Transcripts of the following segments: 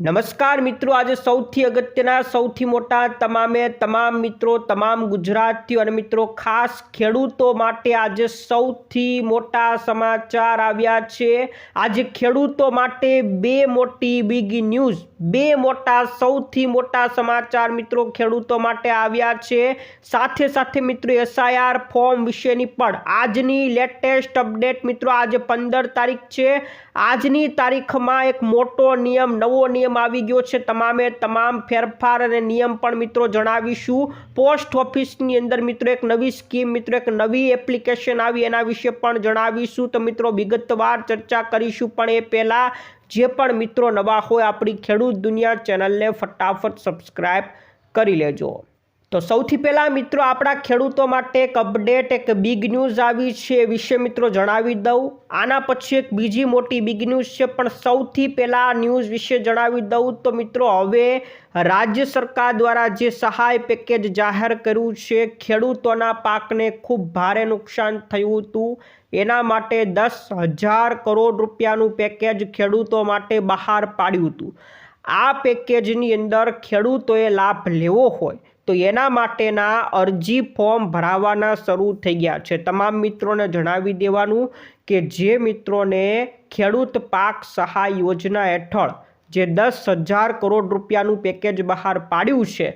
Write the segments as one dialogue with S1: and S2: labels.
S1: નમસ્કાર મિત્રો, આજે સૌથી અગત્યના, સૌથી મોટા, તમામે તમામ મિત્રો, તમામ ગુજરાતીઓ અને મિત્રો, ખાસ ખેડૂતો માટે આજે સૌથી મોટા સમાચાર આવ્યા છે. આજે ખેડૂતો માટે બે મોટી બિગ ન્યૂઝ બે મોટા, સૌથી મોટા સમાચાર મિત્રો ખેડૂતો માટે આવ્યા છે. સાથે સાથે મિત્રો એસઆઈઆર ફોર્મ વિશેની પણ આજની લેટેસ્ટ અપડેટ મિત્રો, આજે પંદર તારીખ છે. આજની તારીખમાં એક મોટો નિયમ, નવો નિયમ આવી ગયો છે. તમામે તમામ ફેરફાર અને નિયમ પણ મિત્રો જણાવીશું. પોસ્ટ ઓફિસની અંદર મિત્રો એક નવી સ્કીમ, મિત્રો એક નવી એપ્લિકેશન આવી એના વિશે પણ જણાવીશું. તો મિત્રો વિગતવાર ચર્ચા કરીશું. પણ એ પહેલાં જે પણ મિત્રો નવા હોય આપણી ખેડૂત દુનિયા ચેનલને ફટાફટ સબસ્ક્રાઈબ કરી લેજો. તો સૌથી પહેલાં મિત્રો આપણા ખેડૂતો માટે એક અપડેટ એક બિગ ન્યૂઝ આવી છે એ વિશે મિત્રો જણાવી દઉં. આના પછી એક બીજી મોટી બિગ ન્યૂઝ છે, પણ સૌથી પહેલાં ન્યૂઝ વિશે જણાવી દઉં તો મિત્રો હવે રાજ્ય સરકાર દ્વારા જે સહાય પેકેજ જાહેર કર્યું છે, ખેડૂતોના પાકને ખૂબ ભારે નુકસાન થયું હતું. એના માટે દસ હજાર કરોડ રૂપિયાનું પેકેજ ખેડૂતો માટે બહાર પાડ્યું હતું. આ પેકેજની અંદર ખેડૂતોએ લાભ લેવો હોય તો એના માટેના અરજી ફોર્મ ભરાવાના શરૂ થઈ ગયા છે. તમામ મિત્રોને જણાવી દેવાનું કે જે મિત્રોને ખેડૂત પાક સહાય યોજના હેઠળ જે દસ હજાર કરોડ રૂપિયાનું પેકેજ બહાર પાડ્યું છે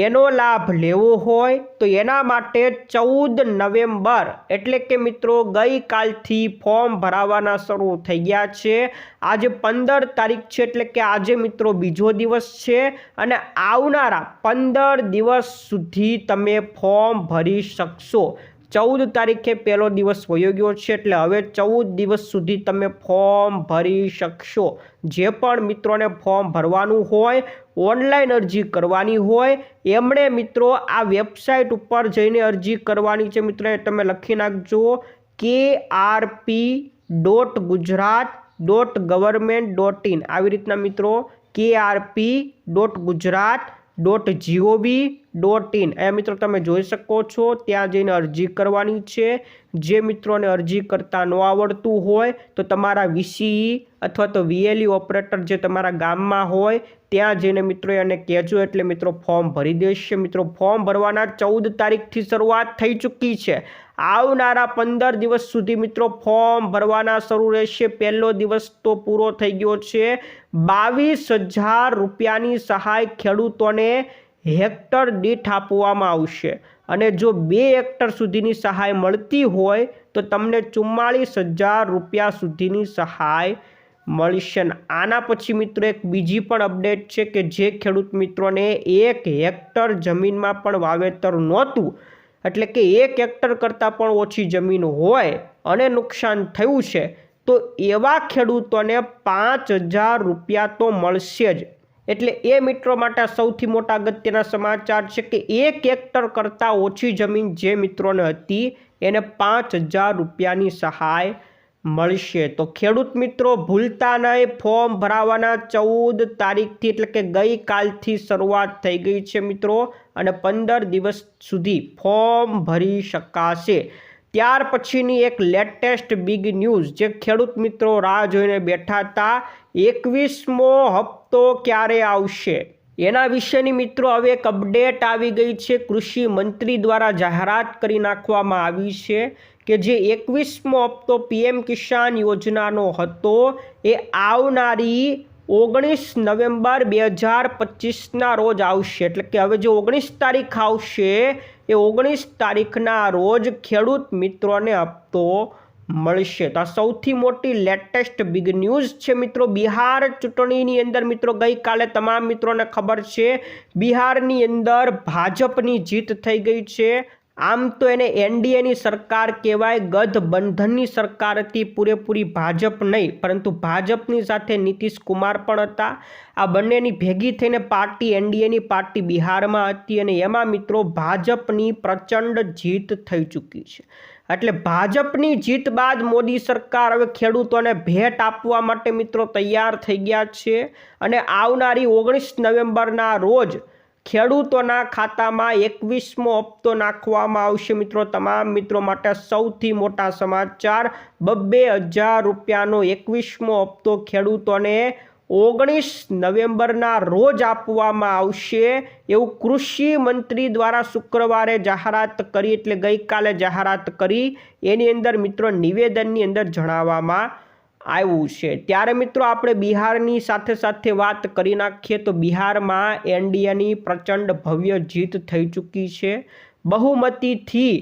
S1: એનો લાભ લેવો હોય તો એના માટે ચૌદ નવેમ્બર એટલે કે મિત્રો ગઈકાલથી ફોર્મ ભરાવાના શરૂ થઈ ગયા છે. આજે પંદર તારીખ છે એટલે કે આજે મિત્રો બીજો દિવસ છે અને આવનારા પંદર દિવસ સુધી તમે ફોર્મ ભરી શકશો. ચૌદ તારીખે પહેલો દિવસ વયો ગયો છે એટલે હવે ચૌદ દિવસ સુધી તમે ફોર્મ ભરી શકશો. જે પણ મિત્રોને ફોર્મ ભરવાનું હોય, ઓનલાઈન અરજી કરવાની હોય, એમણે મિત્રો આ વેબસાઇટ ઉપર જઈને અરજી કરવાની છે. મિત્રો તમે લખી નાખજો. કે RP dot Gujarat dot government dot in. આવી રીતના મિત્રો કે RP dot Gujarat dot GOV dot in. એ મિત્રો તમે જોઈ શકો છો, ત્યાં જઈને અરજી કરવાની છે. જે મિત્રોને અરજી કરતાં ન આવડતું હોય, તો તમારા વીસીઈ અથવા તો વીએલઈ ઓપરેટર જે તમારા ગામમાં હોય, ત્યાં જઈને મિત્રો એને કહેજો. એટલે મિત્રો ફોર્મ ભરી દેશે. મિત્રો, ફોર્મ ભરવાના ચૌદ તારીખથી શરૂઆત થઈ ચૂકી છે. આવનારા પંદર દિવસ સુધી મિત્રો ફોર્મ ભરવાના શરૂ રહેશે. પહેલો દિવસ તો પૂરો થઈ ગયો છે. બાવીસ હજાર રૂપિયાની સહાય ખેડૂતોને હેક્ટર દીઠ આપવામાં આવશે. અને જો બે હેક્ટર સુધીની સહાય મળતી હોય, તો તમને ચુમ્માળીસ હજાર રૂપિયા સુધીની સહાય મળશે. આના પછી મિત્રો એક બીજી પણ અપડેટ છે કે જે ખેડૂત મિત્રોને એક હેક્ટર જમીનમાં પણ વાવેતર નહોતું, એટલે કે એક હેક્ટર કરતાં પણ ઓછી જમીન હોય અને નુકસાન થયું છે, તો એવા ખેડૂતોને પાંચ હજાર રૂપિયા તો મળશે જ. એટલે એ મિત્રો માટે સૌથી મોટા અગત્યના સમાચાર છે કે એક હેક્ટર કરતાં ઓછી જમીન જે મિત્રોને હતી, એને પાંચ હજાર રૂપિયાની સહાય મળશે. તો ખેડૂત મિત્રો, ભૂલતા નહીં, ફોર્મ ભરાવાના ચૌદ તારીખથી એટલે કે ગઈકાલથી શરૂઆત થઈ ગઈ છે મિત્રો. અને પંદર દિવસ સુધી ફોર્મ ભરી શકાશે. ત્યાર પછીની એક લેટેસ્ટ બિગ ન્યૂઝ, જે ખેડૂત મિત્રો રાહ જોઈને બેઠા હતા, એકવીસમો હપ્તો ક્યારે આવશે? એના વિશેની મિત્રો હવે એક અપડેટ આવી ગઈ છે. કૃષિ મંત્રી દ્વારા જાહેરાત કરી નાખવામાં આવી છે કે જે એકવીસમો હપ્તો પીએમ કિસાન યોજનાનો હતો, એ આવનારી ઓગણીસ નવેમ્બર બે હજાર પચીસના રોજ આવશે. એટલે કે હવે જે ઓગણીસ તારીખ આવશે એ ઓગણીસ તારીખના રોજ ખેડૂત મિત્રોને હપ્તો મળશે. તો આ સૌથી મોટી લેટેસ્ટ બિગ ન્યૂઝ છે મિત્રો. બિહાર ચૂંટણીની અંદર મિત્રો ગઈકાલે તમામ મિત્રોને ખબર છે, બિહારની અંદર ભાજપની જીત થઈ ગઈ છે. આમ તો એને એનડીએની સરકાર કહેવાય, ગઠબંધનની સરકાર હતી, પૂરેપૂરી ભાજપ નહીં, પરંતુ ભાજપની સાથે નીતિશ કુમાર પણ હતા. આ બંનેની ભેગી થઈને પાર્ટી એનડીએની પાર્ટી બિહારમાં હતી અને એમાં મિત્રો ભાજપની પ્રચંડ જીત થઈ ચૂકી છે. એટલે ભાજપની જીત બાદ મોદી સરકાર હવે ખેડૂતોને ભેટ આપવા માટે મિત્રો તૈયાર થઈ ગયા છે અને આવનારી ઓગણીસ નવેમ્બરના રોજ ખેડૂતોના ખાતામાં એકવીસમો હપ્તો નાખવામાં આવશે. મિત્રો, તમામ મિત્રો માટે સૌથી મોટા સમાચાર, બબ્બે હજાર રૂપિયાનો એકવીસમો હપ્તો ખેડૂતોને ઓગણીસ નવેમ્બરના રોજ આપવામાં આવશે. એવું કૃષિ મંત્રી દ્વારા શુક્રવારે જાહેરાત કરી, એટલે ગઈકાલે જાહેરાત કરી. એની અંદર મિત્રો નિવેદનની અંદર જણાવવામાં આવ્યું છે. ત્યારે મિત્રો આપણે બિહારની સાથે સાથે વાત કરી નાખીએ તો બિહારમાં એનડીએની પ્રચંડ ભવ્ય જીત થઈ ચૂકી છે. બહુમતીથી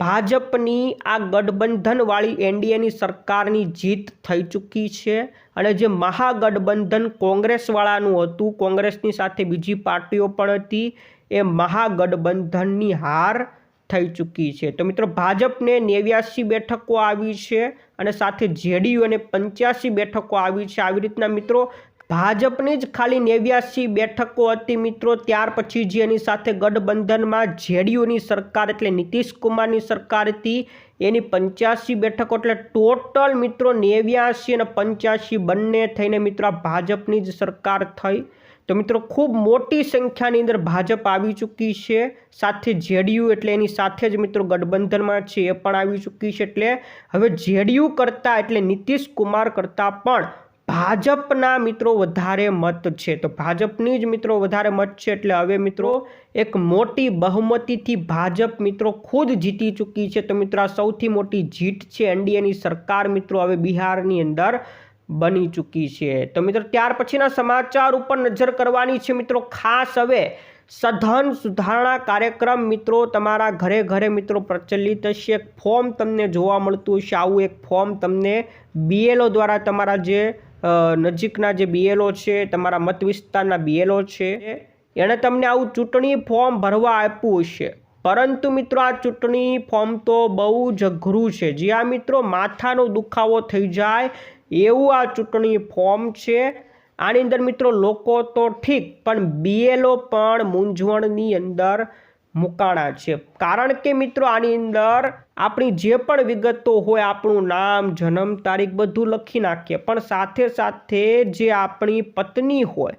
S1: ભાજપની આ ગઠબંધનવાળી એનડીએની સરકારની જીત થઈ ચૂકી છે અને જે મહાગઠબંધન કોંગ્રેસવાળાનું હતું, કોંગ્રેસની સાથે બીજી પાર્ટીઓ પણ હતી, એ મહાગઠબંધનની હાર થઈ ચૂકી છે. તો મિત્રો, ભાજપને નેવ્યાસી બેઠકો આવી છે અને સાથે જેડીયુ અને પંચ્યાસી બેઠકો આવી છે. આવી રીતના મિત્રો, ભાજપની જ ખાલી નેવ્યાસી બેઠકો હતી મિત્રો. ત્યાર પછી જે એની સાથે ગઠબંધનમાં જેડીયુની સરકાર એટલે નીતિશ કુમારની સરકાર હતી. એની પંચ્યાસી બેઠકો એટલે ટોટલ મિત્રો નેવ્યાસી અને પંચ્યાસી બંને થઈને મિત્રો ભાજપની જ સરકાર થઈ. તો મિત્રો, ખૂબ મોટી સંખ્યાની અંદર ભાજપ આવી ચૂકી છે. સાથે જેડીયુ એટલે એની સાથે જ મિત્રો ગઠબંધનમાં છે, એ પણ આવી ચૂકી છે. એટલે હવે જેડીયુ કરતાં એટલે નીતિશ કુમાર કરતાં પણ ભાજપના મિત્રો વધારે મત છે. તો ભાજપની જ મિત્રો વધારે મત છે, એટલે હવે મિત્રો એક મોટી બહુમતીથી ભાજપ મિત્રો ખુદ જીતી ચૂકી છે. તો મિત્રો, આ સૌથી મોટી જીત છે એનડીએની સરકાર મિત્રો, હવે બિહારની અંદર. બની ચૂકી છે. તો મિત્રો, ત્યાર પછીના સમાચાર ઉપર નજર કરવાની છે મિત્રો, ખાસ હવે સઘન સુધારણા કાર્યક્રમ મિત્રો તમારા ઘરે ઘરે મિત્રો પ્રચલિત હશે. એક ફોર્મ તમને જોવા મળતું હશે. આવું એક ફોર્મ તમને બીએલઓ દ્વારા તમારા જે નજીકના જે બીએલઓ છે, તમારા મત વિસ્તારના બીએલઓ છે, એણે તમને આવું ચૂંટણી ફોર્મ ભરવા આપ્યું હશે. પરંતુ મિત્રો, આ ચૂંટણી ફોર્મ તો બહુ જ અઘરું છે. જ્યાં મિત્રો માથાનો દુખાવો થઈ જાય એવું આ ચૂંટણી ફોર્મ છે. આની અંદર મિત્રો લોકો તો ઠીક, પણ બીએલઓ પણ મૂંઝવણની અંદર મુકાણા છે. કારણ કે મિત્રો આની અંદર આપણી જે પણ વિગતો હોય, આપણું નામ, જન્મ તારીખ બધું લખી નાખીએ. પણ સાથે સાથે જે આપણી પત્ની હોય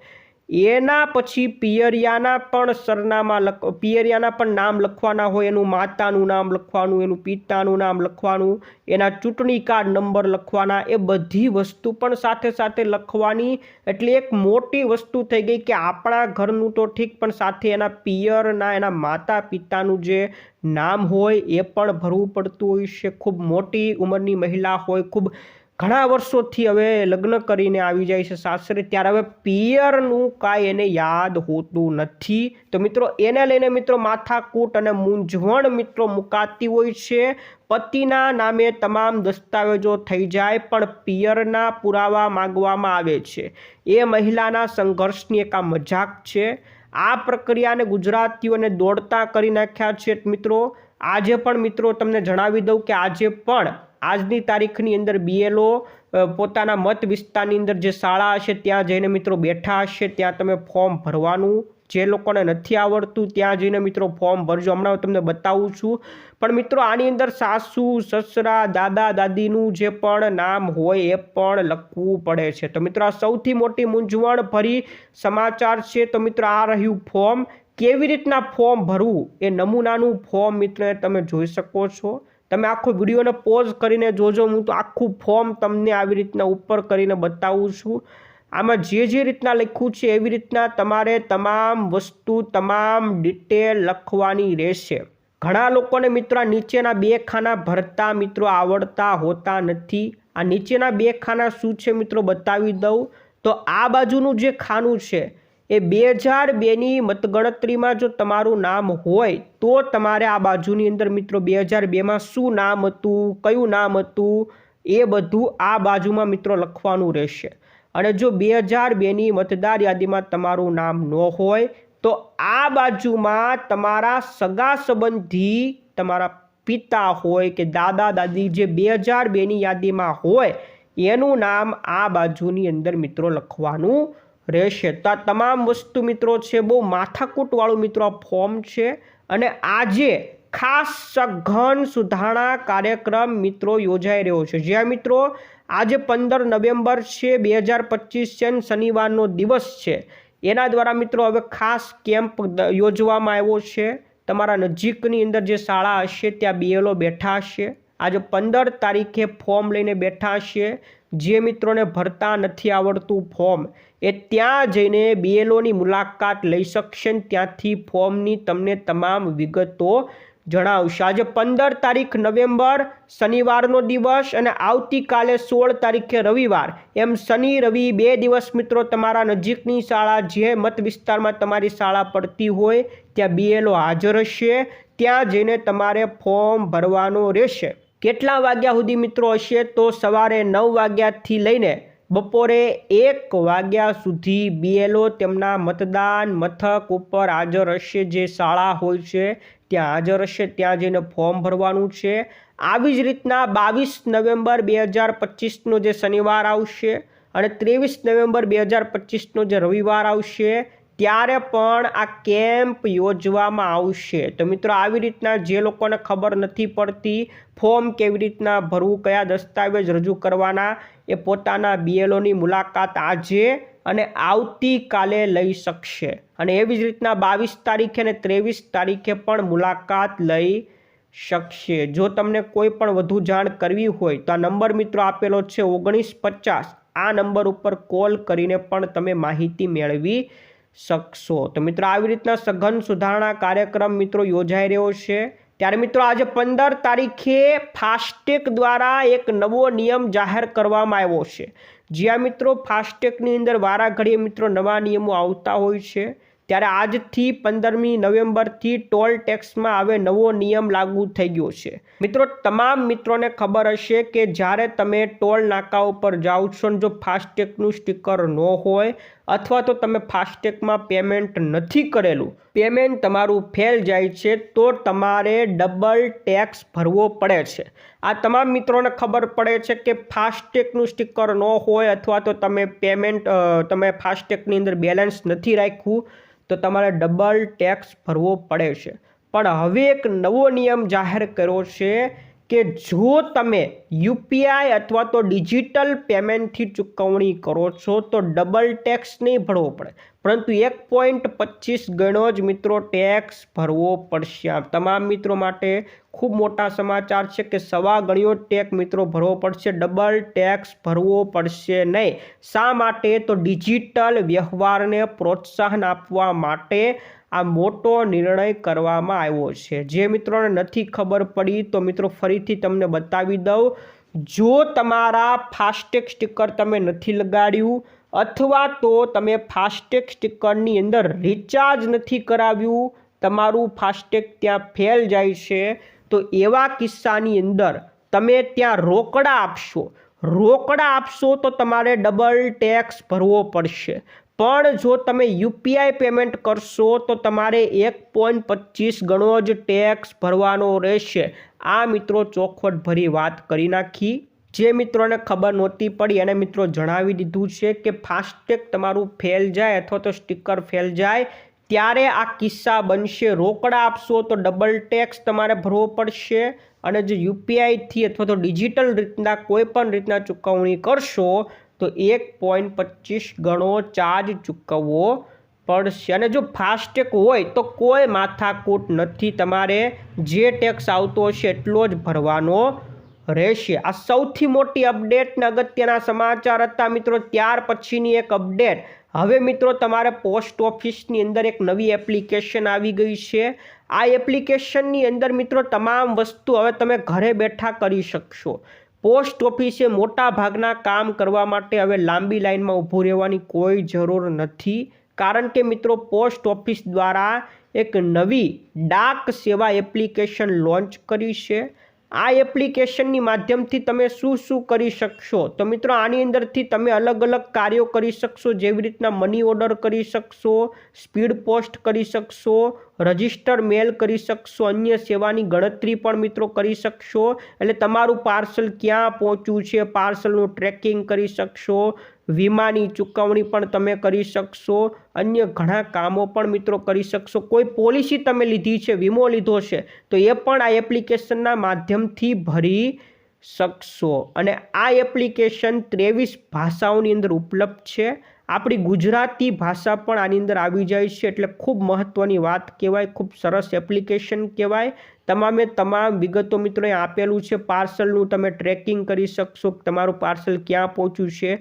S1: એના પછી પિયરિયાના પણ સરનામા લખ, પિયરિયાના પણ નામ લખવાના હોય, એનું માતાનું નામ લખવાનું, એનું પિતાનું નામ લખવાનું, એના ચૂંટણી કાર્ડ નંબર લખવાના, એ બધી વસ્તુ પણ સાથે સાથે લખવાની. એટલે એક મોટી વસ્તુ થઈ ગઈ કે આપણા ઘરનું તો ઠીક, પણ સાથે એના પિયરના, એના માતા પિતાનું જે નામ હોય, એ પણ ભરવું પડતું હોય છે. ખૂબ મોટી ઉંમરની મહિલા હોય, ખૂબ ઘણા વર્ષોથી હવે લગ્ન કરીને આવી જાય છે સાસરે, ત્યારે હવે પિયરનું કાંઈ એને યાદ હોતું નથી. તો મિત્રો, એને લઈને મિત્રો માથાકૂટ અને મૂંઝવણ મિત્રો મુકાતી હોય છે. પતિના નામે તમામ દસ્તાવેજો થઈ જાય, પણ પિયરના પુરાવા માંગવામાં આવે છે. એ મહિલાના સંઘર્ષની એક આ મજાક છે. આ પ્રક્રિયાને ગુજરાતીઓને દોડતા કરી નાખ્યા છે. મિત્રો, આજે પણ મિત્રો તમને જણાવી દઉં કે આજે પણ આજની તારીખની અંદર બીએલઓ પોતાના મત વિસ્તારની અંદર જે શાળા હશે ત્યાં જઈને મિત્રો બેઠા હશે, ત્યાં તમે ફોર્મ ભરવાનું. જે લોકોને નથી આવડતું ત્યાં જઈને મિત્રો ફોર્મ ભરજો. હમણાં હું તમને બતાવું છું. પણ મિત્રો આની અંદર સાસુ, સસરા, દાદા, દાદીનું જે પણ નામ હોય એ પણ લખવું પડે છે. તો મિત્રો આ સૌથી મોટી મૂંઝવણ ભરી સમાચાર છે. તો મિત્રો આ રહ્યું ફોર્મ. કેવી રીતના ફોર્મ ભરવું? એ નમૂનાનું ફોર્મ મિત્રો તમે જોઈ શકો છો. તમે આખો વિડીયોને પોઝ કરીને જોજો. હું તો આખું ફોર્મ તમને આવી રીતના ઉપર કરીને બતાવું છું. આમાં જે જે રીતના લખ્યું છે એવી રીતના તમારે તમામ વસ્તુ, તમામ ડિટેલ લખવાની રહેશે. ઘણા લોકોને મિત્રો નીચેના બે ખાના ભરતા મિત્રો આવડતા હોતા નથી. આ નીચેના બે ખાના શું છે મિત્રો બતાવી દઉં. તો આ બાજુનું જે ખાનું છે એ બે હજાર બેની મતગણતરીમાં જો તમારું નામ હોય, તો તમારે આ બાજુની અંદર મિત્રો બે હજાર બેમાં શું નામ હતું, કયું નામ હતું, એ બધું આ બાજુમાં મિત્રો લખવાનું રહેશે. અને જો બે હજાર બેની મતદાર યાદીમાં તમારું નામ ન હોય, તો આ બાજુમાં તમારા સગા સંબંધી, તમારા પિતા હોય કે દાદા દાદી જે બે હજાર બેની યાદીમાં હોય, એનું નામ આ બાજુની અંદર મિત્રો લખવાનું રહેશે. તો આ તમામ વસ્તુ મિત્રો છે, બહુ માથાકૂટવાળું મિત્રો આ ફોર્મ છે. અને આજે ખાસ સઘન સુધારણા કાર્યક્રમ મિત્રો યોજાઈ રહ્યો છે. જ્યાં મિત્રો આજે પંદર નવેમ્બર છે, બે હજાર પચીસ છે શનિવારનો દિવસ છે. એના દ્વારા મિત્રો હવે ખાસ કેમ્પ યોજવામાં આવ્યો છે. તમારા નજીકની અંદર જે શાળા હશે, ત્યાં બીએલઓ બેઠા હશે. આજે પંદર તારીખે ફોર્મ લઈને બેઠા હશે. જે મિત્રોને ભરતા નથી આવડતું ફોર્મ, એ ત્યાં જઈને બીએલઓની મુલાકાત લઈ શકશે ત્યાંથી ફોર્મની તમને તમામ વિગતો જણાવશે. આજે પંદર તારીખ નવેમ્બર, શનિવારનો દિવસ અને આવતીકાલે સોળ તારીખે રવિવાર. એમ શનિ, રવિ બે દિવસ મિત્રો તમારા નજીકની શાળા, જે મત વિસ્તારમાં તમારી શાળા પડતી હોય, ત્યાં બીએલઓ હાજર હશે. ત્યાં જઈને તમારે ફોર્મ ભરવાનો રહેશે. કેટલા વાગ્યા સુધી મિત્રો હશે? તો સવારે નવ વાગ્યાથી લઈને બપોરે એક વાગ્યા સુધી બીએલઓ તેમના મતદાન મથક ઉપર હાજર હશે. જે શાળા હોય છે, ત્યાં હાજર હશે. ત્યાં જઈને ફોર્મ ભરવાનું છે. આવી જ રીતના બાવીસ નવેમ્બર બે હજાર પચીસનો જે શનિવાર આવશે અને ત્રેવીસ નવેમ્બર બે હજાર પચીસનો જે રવિવાર આવશે ત્યારે પણ આ કેમ્પ યોજવામાં આવશે. તો મિત્રો, આવી રીતના જે લોકોને ખબર નથી પડતી, ફોર્મ કેવી રીતના ભરવું, કયા દસ્તાવેજ રજૂ કરવાના, એ પોતાના બીએલઓની મુલાકાત આજે અને આવતીકાલે લઈ શકશે. અને એવી જ રીતના બાવીસ તારીખે અને ત્રેવીસ તારીખે પણ મુલાકાત લઈ શકશે. જો તમને કોઈ પણ વધુ જાણ કરવી હોય, તો આ નંબર મિત્રો આપેલો છે ઓગણીસ પચાસ. આ નંબર ઉપર કોલ કરીને પણ તમે માહિતી મેળવી શકશો. તો મિત્રો, આવી રીતના સઘન સુધારણા કાર્યક્રમ મિત્રો યોજાઈ રહ્યો છે. ત્યારે મિત્રો, આજે પંદર તારીખે ફાસ્ટેગ દ્વારા એક નવો નિયમ જાહેર કરવામાં આવ્યો છે. જ્યાં મિત્રો, ફાસ્ટેગની અંદર વારાઘડીએ મિત્રો નવા નિયમો આવતા હોય છે. ત્યારે આજથી પંદરમી નવેમ્બરથી ટોલ ટેક્સમાં હવે નવો નિયમ લાગુ થઈ ગયો છે. મિત્રો, તમામ મિત્રોને ખબર હશે કે જ્યારે તમે ટોલ નાકા ઉપર જાઓ છો જો ફાસ્ટેગનું સ્ટીકર ન હોય અથવા તો તમે ફાસ્ટેગમાં પેમેન્ટ નથી કરેલું, પેમેન્ટ તમારું ફેલ જાય છે, તો તમારે ડબલ ટેક્સ ભરવો પડે છે. આ તમામ મિત્રોને ખબર પડે છે કે ફાસ્ટેગનું સ્ટીકર ન હોય અથવા તો તમે પેમેન્ટ તમે ફાસ્ટેગની અંદર બેલેન્સ નથી રાખ્યું, તો તમારે ડબલ ટેક્સ ભરવો પડે છે. પણ હવે એક નવો નિયમ જાહેર કર્યો છે કે જો તમે યુપીઆઈ અથવા તો ડિજિટલ પેમેન્ટથી ચૂકવણી કરો છો તો ડબલ ટેક્સ નહીં ભરવો પડે. પરંતુ એક પોઈન્ટ પચીસ ગણો જ મિત્રો ટેક્સ ભરવો પડશે. તમામ મિત્રો માટે ખૂબ મોટા સમાચાર છે કે સવા ગણ્યો ટેક મિત્રો ભરવો પડશે. ડબલ ટેક્સ ભરવો પડશે નહીં. શા માટે? તો ડિજિટલ વ્યવહારને પ્રોત્સાહન આપવા માટે આ મોટો નિર્ણય કરવામાં આવ્યો છે. જે મિત્રોને નથી ખબર પડી તો મિત્રો ફરીથી તમને બતાવી દઉં. જો તમારા ફાસ્ટેગ સ્ટીકર તમે નથી લગાડ્યું અથવા તો તમે ફાસ્ટેગ સ્ટીકરની અંદર રિચાર્જ નથી કરાવ્યું, તમારું ફાસ્ટેગ ત્યાં ફેલ જાય છે, તો એવા કિસ્સાની અંદર તમે ત્યાં રોકડા આપશો. રોકડા આપશો તો તમારે ડબલ ટેક્સ ભરવો પડશે. પણ જો તમે યુપીઆઈ પેમેન્ટ કરશો તો તમારે એક પોઈન્ટ પચીસ ગણો જ ટેક્સ ભરવાનો રહેશે. આ મિત્રો ચોખવટ ભરી વાત કરી નાખી. જે મિત્રોને ખબર નહોતી પડી એને મિત્રો જણાવી દીધું છે કે ફાસ્ટેગ તમારું ફેલ જાય અથવા તો સ્ટીકર ફેલ જાય, ત્યારે આ કિસ્સા બનશે. રોકડા આપશો તો ડબલ ટેક્સ તમારે ભરવો પડશે અને જે યુપીઆઈથી અથવા તો ડિજિટલ રીતના કોઈ પણ રીતના ચૂકવણી કરશો તો એક પોઈન્ટ પચીસ ગણો ચાર્જ ચૂકવવો પડશે. અને જો ફાસ્ટેગ હોય તો કોઈ માથાકૂટ નથી. તમારે જે ટેક્સ આવતો હશે એટલો જ ભરવાનો રહેશે. આ સૌથી મોટી અપડેટના અગત્યના સમાચાર હતા મિત્રો. ત્યાર પછીની એક અપડેટ. હવે મિત્રો તમારે પોસ્ટ ઓફિસની અંદર એક નવી એપ્લિકેશન આવી ગઈ છે. આ એપ્લિકેશનની અંદર મિત્રો તમામ વસ્તુ હવે તમે ઘરે બેઠા કરી શકશો. પોસ્ટ ઓફિસે મોટા ભાગના કામ કરવા માટે હવે લાંબી લાઇનમાં ઊભું રહેવાની કોઈ જરૂર નથી. કારણ કે મિત્રો પોસ્ટ ઓફિસ દ્વારા એક નવી ડાક સેવા એપ્લિકેશન લોન્ચ કરી છે. આ એપ્લિકેશનની માધ્યમથી તમે શું શું કરી શકશો? તો મિત્રો, આની અંદરથી તમે અલગ અલગ કાર્યો કરી શકશો, જેવી રીતના મની ઓર્ડર કરી શકશો સ્પીડ પોસ્ટ કરી શકશો રજિસ્ટર મેલ કરી શકશો, અન્ય સેવાની ગણતરી પણ મિત્રો કરી શકશો. એટલે તમારું પાર્સલ ક્યાં પહોંચ્યું છે પાર્સલનું ટ્રેકિંગ કરી શકશો વીમાની ચૂકવણી પણ તમે કરી શકશો. અન્ય ઘણા કામો પણ મિત્રો કરી શકશો. કોઈ પોલિસી તમે લીધી છે, વીમો લીધો છે, તો એ પણ આ એપ્લિકેશનના માધ્યમથી ભરી શકશો. અને આ એપ્લિકેશન ત્રેવીસ ભાષાઓની અંદર ઉપલબ્ધ છે. આપણી ગુજરાતી ભાષા પણ આની અંદર આવી જાય છે એટલે ખૂબ મહત્ત્વની વાત કહેવાય, ખૂબ સરસ એપ્લિકેશન કહેવાય. તમામે તમામ વિગતો મિત્રોએ આપેલું છે. પાર્સલનું તમે ટ્રેકિંગ કરી શકશો તમારું પાર્સલ ક્યાં પહોંચ્યું છે.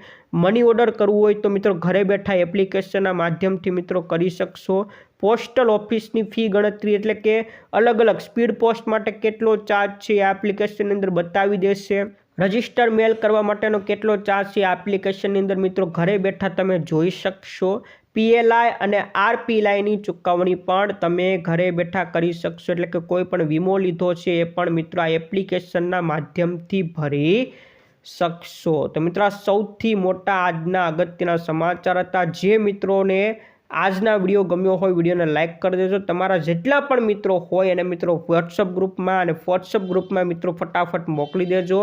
S1: મની ઓર્ડર કરવું હોય તો મિત્રો ઘરે બેઠા એપ્લિકેશનના માધ્યમથી મિત્રો કરી શકશો. પોસ્ટલ ઓફિસની ફી ગણતરી એટલે કે અલગ અલગ સ્પીડ પોસ્ટ માટે કેટલો ચાર્જ છે એ એપ્લિકેશનની અંદર બતાવી દેશે. રજિસ્ટર મેલ કરવા માટેનો કેટલો ચાર્જ છે? એપ્લિકેશનની અંદર મિત્રો ઘરે બેઠા તમે જોઈ શકશો. પીએલઆઈ અને આરપીએલઆઈની ચૂકવણી પણ તમે ઘરે બેઠા કરી શકશો. એટલે કે કોઈ પણ વીમો લીધો છે એ પણ મિત્રો આ એપ્લિકેશનના માધ્યમથી ભરી શકશો. તો મિત્રો સૌથી મોટા આજના અગત્યના સમાચાર હતા. જે મિત્રોને આજના વીડિયો ગમ્યો હોય વિડીયોને લાઇક કરી દેજો. તમારા જેટલા પણ મિત્રો હોય એને મિત્રો વોટ્સઅપ ગ્રુપમાં અને વોટ્સઅપ ગ્રુપમાં મિત્રો ફટાફટ મોકલી દેજો.